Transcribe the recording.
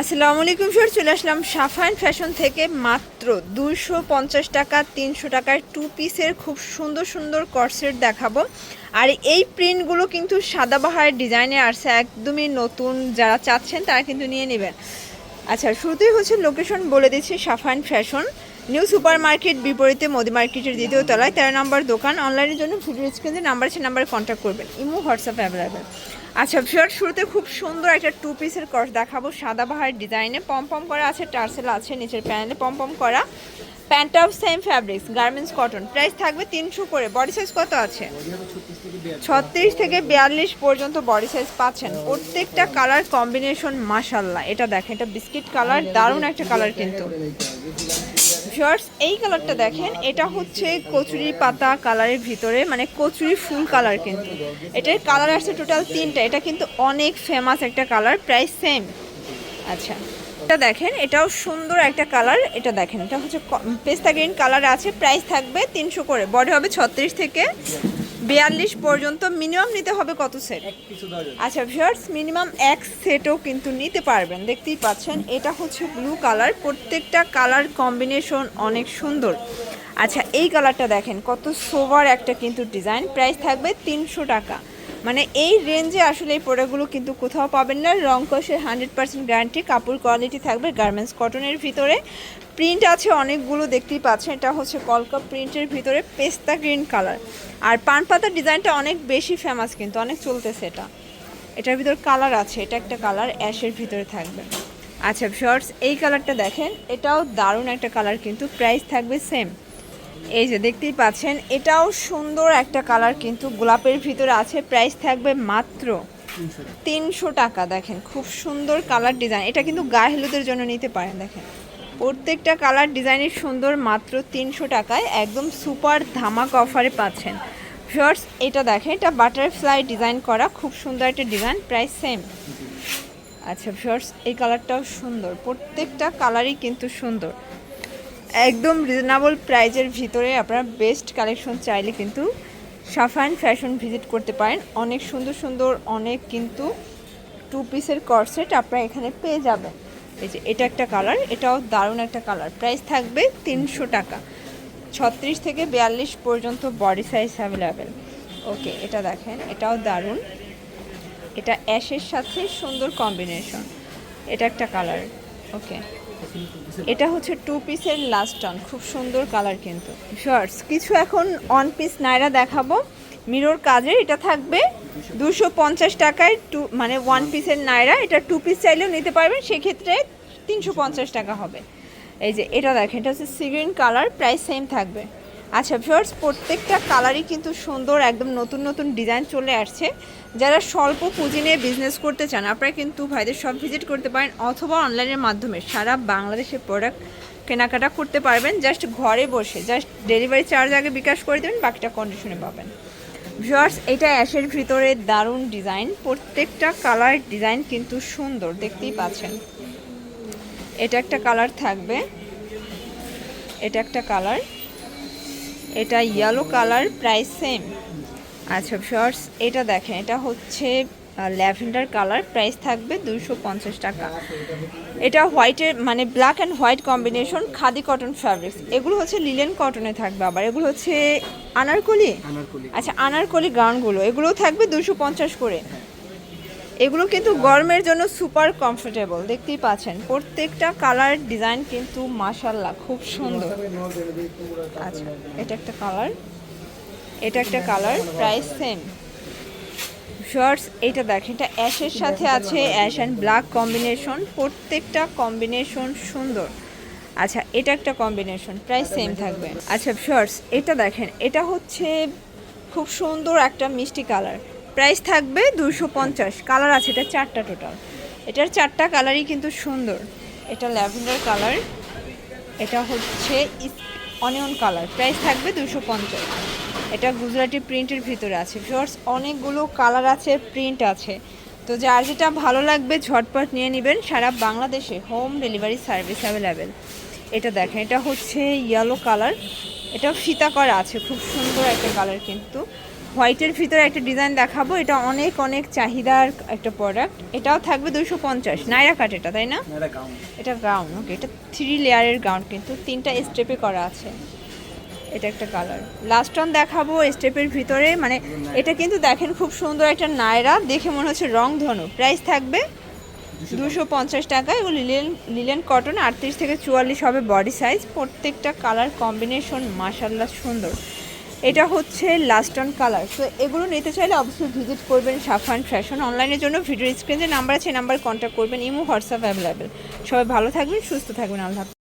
আসসালামু আলাইকুম স্যার চলে আসলাম সাফাইন ফ্যাশন থেকে মাত্র দুশো পঞ্চাশ টাকা, তিনশো টাকার টু পিসের খুব সুন্দর সুন্দর কর্সেট দেখাবো। আর এই প্রিন্টগুলো কিন্তু সাদাবাহার ডিজাইনে আসছে, একদমই নতুন। যারা চাচ্ছেন তারা কিন্তু নিয়ে নেবেন। আচ্ছা শুরুতেই হচ্ছে লোকেশন বলে দিচ্ছি Safain fashion. New super market বিপরীতে মোদি মার্কেটের দ্বিতীয় তলায় তেরো নম্বর দোকান। অনলাইনের জন্য ভিডিও স্ক্রিনে নাম্বার আছে নাম্বারে কন্ট্যাক্ট করবেন। ইমো হোয়াটসঅ্যাপ অ্যাভেলেবেল আচ্ছা ফিওর শুরুতে খুব সুন্দর একটা টু পিসের কর্স দেখাবো। সাদাবাহার ডিজাইনে পম পম করা আছে, টার্সেল আছে নিচের প্যানেলে পম পম করা। Pant of same fabrics garments cotton price থাকবে তিনশো করে। বডি সাইজ কত আছে? ছত্রিশ থেকে বিয়াল্লিশ পর্যন্ত বডি সাইজ পাচ্ছেন। প্রত্যেকটা কালার কম্বিনেশন মাসাল্লাহ এটা দেখেন, এটা বিস্কিট কালার দারুণ একটা কালার কিন্তু। শর্টস এই কালারটা দেখেন, এটা হচ্ছে কচুরি পাতা কালারের ভিতরে মানে কচুরি ফুল কালার কিন্তু। এটার কালার আসছে টোটাল তিনটা, এটা কিন্তু অনেক ফেমাস একটা কালার প্রাইস সেম আচ্ছা এটা দেখেন, এটাও সুন্দর একটা কালার এটা দেখেন, এটা হচ্ছে পেস্তা গ্রিন কালার আছে প্রাইস থাকবে তিনশো করে বডি হবে ছত্রিশ থেকে বিয়াল্লিশ পর্যন্ত মিনিমাম নিতে হবে কত সেট আচ্ছা ভিউয়ার্স মিনিমাম এক সেটও কিন্তু নিতে পারবেন। দেখতেই পাচ্ছেন এটা হচ্ছে ব্লু কালার প্রত্যেকটা কালার কম্বিনেশন অনেক সুন্দর। আচ্ছা এই কালারটা দেখেন কত সোভার একটা কিন্তু ডিজাইন প্রাইস থাকবে তিনশো টাকা। মানে এই রেঞ্জে আসলে এই প্রোডাক্টগুলো কিন্তু কোথাও পাবেন না। রং কষের হান্ড্রেড পার্সেন্ট গ্যারান্টি কাপড় কোয়ালিটি থাকবে গার্মেন্টস কটনের ভিতরে। প্রিন্ট আছে অনেকগুলো, দেখতেই পাচ্ছেন, এটা হচ্ছে কলকা প্রিন্টের ভিতরে, পেস্তা গ্রিন কালার আর পান পাতার ডিজাইনটা অনেক বেশি ফেমাস কিন্তু, অনেক চলতেছে এটা। এটার ভিতর কালার আছে, এটা একটা কালার অ্যাশের ভিতরে থাকবে। আচ্ছা শর্টস এই কালারটা দেখেন, এটাও দারুণ একটা কালার কিন্তু প্রাইস থাকবে সেম এই যে দেখতেই পাচ্ছেন, এটাও সুন্দর একটা কালার কিন্তু গোলাপের ভিতরে আছে, প্রাইস থাকবে মাত্র তিনশো টাকা, দেখেন খুব সুন্দর কালার ডিজাইন। এটা কিন্তু গায়ে হলুদের জন্য নিতে পারেন, দেখেন। প্রত্যেকটা কালার ডিজাইনের সুন্দর মাত্র তিনশো টাকায়, একদম সুপার ধামাক অফারে পাচ্ছেন। শর্টস এটা দেখেন, এটা বাটারফ্লাই ডিজাইন করা, খুব সুন্দর একটা ডিজাইন, প্রাইস সেম। আচ্ছা শর্টস এই কালারটাও সুন্দর, প্রত্যেকটা কালারই কিন্তু সুন্দর। একদম রিজনেবল প্রাইজের ভিতরে আপনারা বেস্ট কালেকশন চাইলে কিন্তু সাফান ফ্যাশন ভিজিট করতে পারেন। অনেক সুন্দর সুন্দর, অনেক কিন্তু টু পিসের কর্সেট আপনারা এখানে পেয়ে যাবেন। এই যে এটা একটা কালার এটাও দারুণ একটা কালার প্রাইস থাকবে তিনশো টাকা। ছত্রিশ থেকে বিয়াল্লিশ পর্যন্ত বডি সাইজ অ্যাভেলেবেল ওকে এটা দেখেন, এটাও দারুণ। এটা অ্যাশের সাথে সুন্দর কম্বিনেশন এটা একটা কালার ওকে এটা হচ্ছে টু পিসের লাস্ট টন খুব সুন্দর কালার কিন্তু। শর্টস কিছু এখন ওয়ান পিস নাইরা দেখাবো। মিরর কাজের, এটা থাকবে দুশো পঞ্চাশ টাকায় টু মানে ওয়ান পিসের নাইরা। এটা টু পিস চাইলেও নিতে পারবেন, সেক্ষেত্রে তিনশো পঞ্চাশ টাকা হবে। এই যে, এটা দেখেন, এটা হচ্ছে সিগ্রিন কালার প্রাইস সেম থাকবে। আচ্ছা ভিউয়ার্স প্রত্যেকটা কালারই কিন্তু সুন্দর, একদম নতুন নতুন ডিজাইন চলে আসছে। যারা স্বল্প পুঁজি নিয়ে বিজনেস করতে চান, আপনারা কিন্তু ভাইদের সব ভিজিট করতে পারেন অথবা অনলাইনের মাধ্যমে। সারা বাংলাদেশের প্রোডাক্ট কেনাকাটা করতে পারবেন। জাস্ট ঘরে বসে জাস্ট ডেলিভারি চার্জ আগে বিকাশ করে দেবেন, বাকিটা কন্ডিশনে পাবেন। ভিউয়ার্স এটা অ্যাশের ভিতরে দারুণ ডিজাইন প্রত্যেকটা কালার ডিজাইন কিন্তু সুন্দর, দেখতেই পাচ্ছেন। এটা একটা কালার থাকবে। এটা একটা কালার এটা ইয়েলো কালার প্রাইস সেম আচ্ছা শর্টস এটা দেখেন এটা হচ্ছে ল্যাভেন্ডার কালার প্রাইস থাকবে দুশো পঞ্চাশ টাকা। এটা হোয়াইটের মানে black and white combination khadi cotton fabrics এগুলো হচ্ছে লিলেন কটনে থাকবে আবার। এগুলো হচ্ছে আনারকলি? আচ্ছা আনারকলি গাউনগুলো এগুলোও থাকবে দুশো পঞ্চাশ করে। এগুলো কিন্তু গরমের জন্য সুপার কমফোর্টেবল দেখতেই পাচ্ছেন। প্রত্যেকটা কালার ডিজাইন কিন্তু মাশাল্লাহ খুব সুন্দর। আচ্ছা এটা একটা কালার এটা একটা কালার প্রাইস সেম শর্টস এটা দেখেন এটা অ্যাশের সাথে আছে অ্যাশ অ্যান্ড ব্ল্যাক কম্বিনেশন প্রত্যেকটা কম্বিনেশন সুন্দর। আচ্ছা এটা একটা কম্বিনেশন প্রাইস সেম থাকবে। আচ্ছা শর্টস এটা দেখেন, এটা হচ্ছে খুব সুন্দর একটা মিষ্টি কালার প্রাইস থাকবে দুশো পঞ্চাশ। কালার আছে, এটা চারটা টোটাল এটার চারটা কালারই কিন্তু সুন্দর। এটা ল্যাভেন্ডার কালার এটা হচ্ছে অনিয়ন কালার প্রাইস থাকবে দুশো পঞ্চাশ। এটা গুজরাটি প্রিন্টের ভিতরে আছে। শর্টস অনেকগুলো কালার আছে প্রিন্ট আছে। তো যার যেটা ভালো লাগবে, ঝটপট নিয়ে নেবেন। সারা বাংলাদেশে হোম ডেলিভারি সার্ভিস অ্যাভেলেবেল এটা দেখেন, এটা হচ্ছে ইয়েলো কালার এটা ফিতা করা আছে, খুব সুন্দর একটা কালার কিন্তু। হোয়াইটের ভিতরে একটা ডিজাইন দেখাবো। এটা অনেক অনেক চাহিদার একটা প্রোডাক্ট এটাও থাকবে দুশো পঞ্চাশ। নাইরা কাট এটা তাই না? এটা গাউন। এটা ওকে এটা থ্রি লেয়ারের গাউন কিন্তু তিনটা স্টেপে করা আছে। এটা একটা কালার লাস্ট অন দেখাবো স্টেপের ভিতরে। মানে এটা কিন্তু দেখেন খুব সুন্দর একটা নায়রা দেখে মনে হচ্ছে রং ধনু। প্রাইস থাকবে দুশো পঞ্চাশ। টাকা। এগুলো লিলেন লিলেন কটন আটত্রিশ থেকে চুয়াল্লিশ হবে বডি সাইজ প্রত্যেকটা কালার কম্বিনেশন মাসাল্লাহ সুন্দর। এটা হচ্ছে লাস্ট অন কালার সো এগুলো নিতে চাইলে অবশ্যই ভিজিট করবেন সাফান ফ্যাশন অনলাইনের জন্য। ভিডিও স্ক্রিনে নাম্বার আছে নাম্বার কন্ট্যাক্ট করবেন। ইমো হোয়াটসঅ্যাপ অ্যাভেলেবেল সবাই ভালো থাকবেন, সুস্থ থাকবেন। আল্লাহ।